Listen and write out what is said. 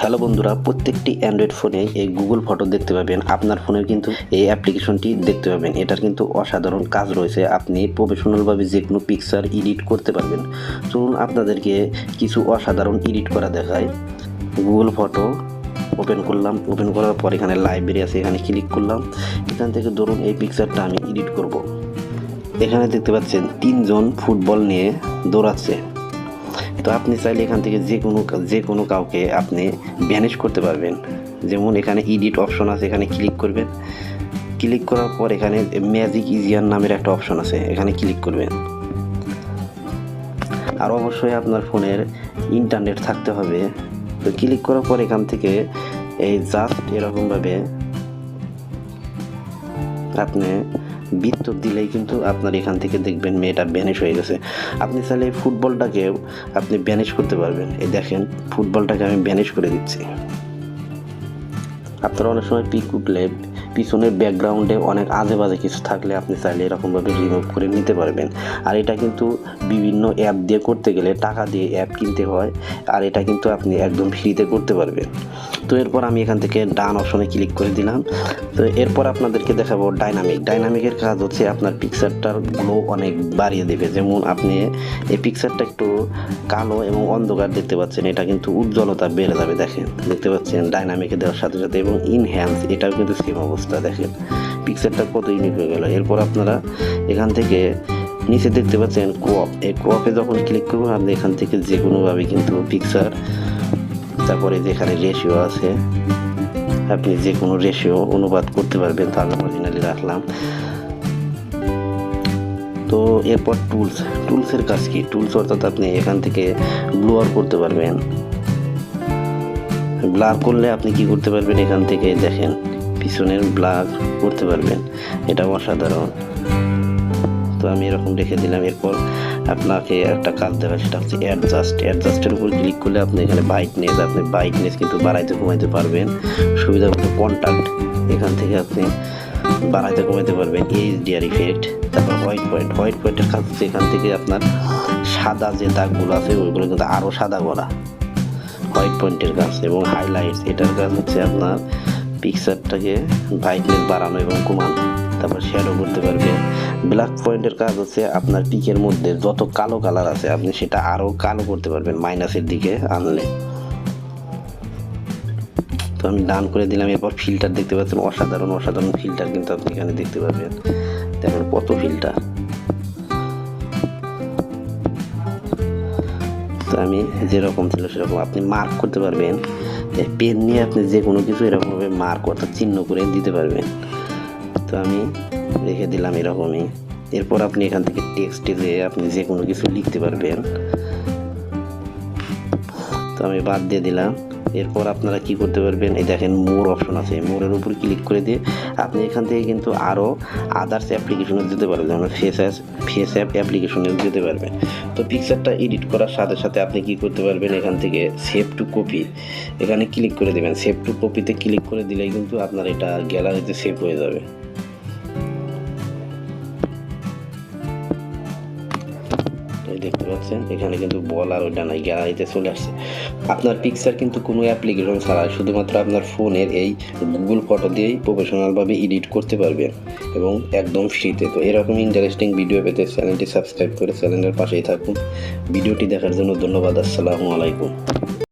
Hello বন্ধুরা, প্রত্যেকটি Android ফোনে এই গুগল ফটো দেখতে পাবেন। আপনার ফোনের কিন্তু এই অ্যাপ্লিকেশনটি দেখতে পাবেন। এটার কিন্তু অসাধারণ কাজ রয়েছে। আপনি প্রফেশনালভাবে যে কোনো পিকচার এডিট করতে পারবেন। চলুন আপনাদেরকে কিছু অসাধারণ এডিট করা দেখায়। গুগল ফটো ওপেন করলাম। ওপেন করার পর এখানে লাইব্রেরি আছে। এখানে ক্লিক করলাম। এখান থেকে ধরুন এই পিকচারটা আমি এডিট করব। এখানে দেখতে পাচ্ছেন তিনজন ফুটবল নিয়ে দৌড়াচ্ছে। তো আপনি চাইলে এখান থেকে যে কোনো যে কোনো কাউকে আপনি ব্যানিশ করতে পারবেন। যেমন এখানে এডিট অপশন আছে, এখানে ক্লিক করবেন। ক্লিক করার পর এখানে ম্যাজিক ইজিয়ার নামের একটা অপশন আছে, এখানে ক্লিক করবেন। আর অবশ্যই আপনার ফোনের ইন্টারনেট থাকতে হবে। তো ক্লিক করার পর এখান থেকে এই জাস্ট এরকমভাবে আপনি বৃত্ত দিলেই কিন্তু আপনার এখান থেকে দেখবেন মেয়েটা ভ্যানিশ হয়ে গেছে। আপনি চাইলে ফুটবলটাকেও আপনি ভ্যানিশ করতে পারবেন। এই দেখেন, ফুটবলটাকে আমি ভ্যানিশ করে দিচ্ছি। আপনারা অনেক সময় পিক উঠলে পিছনের ব্যাকগ্রাউন্ডে অনেক আজে বাজে কিছু থাকলে আপনি চাইলে এরকমভাবে রিমুভ করে নিতে পারবেন। আর এটা কিন্তু বিভিন্ন অ্যাপ দিয়ে করতে গেলে টাকা দিয়ে অ্যাপ কিনতে হয়, আর এটা কিন্তু আপনি একদম ফ্রিতে করতে পারবেন। তো এরপর আমি এখান থেকে ডান অপশনে ক্লিক করে দিলাম। তো এরপর আপনাদেরকে দেখাবো ডাইনামিক ডাইনামিকের কাজ হচ্ছে আপনার পিকচারটার গ্লো অনেক বাড়িয়ে দেবে। যেমন আপনি এই পিকচারটা একটু কালো এবং অন্ধকার দেখতে পাচ্ছেন, এটা কিন্তু উজ্জ্বলতা বেড়ে যাবে। দেখেন, দেখতে পাচ্ছেন ডাইনামিকে দেওয়ার সাথে সাথে এবং ইনহ্যান্স এটাও কিন্তু সেম অবস্থা, দেখেন। পিকচারটা কত ইউনিক হয়ে গেল। এরপর আপনারা এখান থেকে নিচে দেখতে পাচ্ছেন ক্রপ এই ক্রপে যখন ক্লিক করবেন, আপনি এখান থেকে যে কোনোভাবে কিন্তু পিকচার তারপরে যেখানে রেশিও আছে, আপনি যে কোনো রেশিও অনুবাদ করতে পারবেন তো আমি অরিজিনালি রাখলাম। তো এরপর টুলস টুলসের কাজ কি? টুলস অর্থাৎ আপনি এখান থেকে ব্লোয়ার করতে পারবেন। ব্লার করলে আপনি কি করতে পারবেন? এখান থেকে দেখেন, পিছনের ব্লার করতে পারবেন। এটা অসাধারণ। তো আমি এরকম রেখে দিলাম। এরপর আপনাকে একটা কাজ দেওয়া সেটা হচ্ছে অ্যাডজাস্ট অ্যাডজাস্টের উপর ক্লিক করলে আপনি এখানে ব্রাইটনেস আপনি ব্রাইটনেস কিন্তু বাড়াইতে কমাইতে পারবেন। সুবিধা মতো কন্ট্যাক্ট এখান থেকে আপনি বাড়াইতে কমাইতে পারবেন। এইচডিআর ইফেক্ট তারপর হোয়াইট পয়েন্ট হোয়াইট পয়েন্টের কাজ হচ্ছে এখান থেকে আপনার সাদা যে দাগগুলো আছে, ওইগুলো কিন্তু আরও সাদা করা হোয়াইট পয়েন্টের কাজ এবং হাইলাইটস এটার কাজ হচ্ছে আপনার পিকচারটাকে ব্রাইটনেস বাড়ানো এবং কমানো। তারপর শ্যাডো করতে পারবে। ব্ল্যাক পয়েন্টের কাজ হচ্ছে আপনার পিকের মধ্যে যত কালো কালার আছে, আপনি সেটা আরও কালো করতে পারবেন মাইনাসের দিকে আনলে। তো আমি ডান করে দিলাম। এরপর ফিল্টার দেখতে পাচ্ছেন অসাধারণ অসাধারণ ফিল্টার কিন্তু আপনি এখানে দেখতে পাবেন। দেখেন কত ফিল্টার তো আমি যেরকম ছিল সেরকম। আপনি মার্ক করতে পারবেন। পেন নিয়ে আপনি যে কোনো কিছু এরকমভাবে মার্ক অর্থাৎ চিহ্ন করে দিতে পারবেন। তো আমি রেখে দিলাম এরকমই। এরপর আপনি এখান থেকে টেক্সটে যেয়ে আপনি যে কোনো কিছু লিখতে পারবেন। তো আমি বাদ দিয়ে দিলাম। এরপর আপনারা কি করতে পারবেন? এই দেখেন, মোর অপশন আছে। মোরের উপর ক্লিক করে দিয়ে আপনি এখান থেকে কিন্তু আরও আদার্স অ্যাপ্লিকেশনে যেতে পারবেন। যেমন ফেস অ্যাস ফেস অ্যাপ অ্যাপ্লিকেশনে যেতে পারবেন। তো পিকচারটা এডিট করার সাথে সাথে আপনি কি করতে পারবেন? এখান থেকে সেভ টু কপি এখানে ক্লিক করে দেবেন। সেভ টু কপিতে ক্লিক করে দিলেই কিন্তু আপনার এটা গ্যালারিতে সেভ হয়ে যাবে। দেখতে পাচ্ছেন, এখানে কিন্তু বল আর ওইটা নাই, গ্যালারিতে চলে আসছে। আপনার পিকচার কিন্তু কোনো অ্যাপ্লিকেশন ছাড়া শুধুমাত্র আপনার ফোনের এই গুগল ফটো দিয়েই প্রফেশনালভাবে এডিট করতে পারবেন এবং একদম ফ্রিতে তো এরকম ইন্টারেস্টিং ভিডিও পেতে চ্যানেলটি সাবস্ক্রাইব করে চ্যানেলের পাশেই থাকুন। ভিডিওটি দেখার জন্য ধন্যবাদ, আসসালামু আলাইকুম।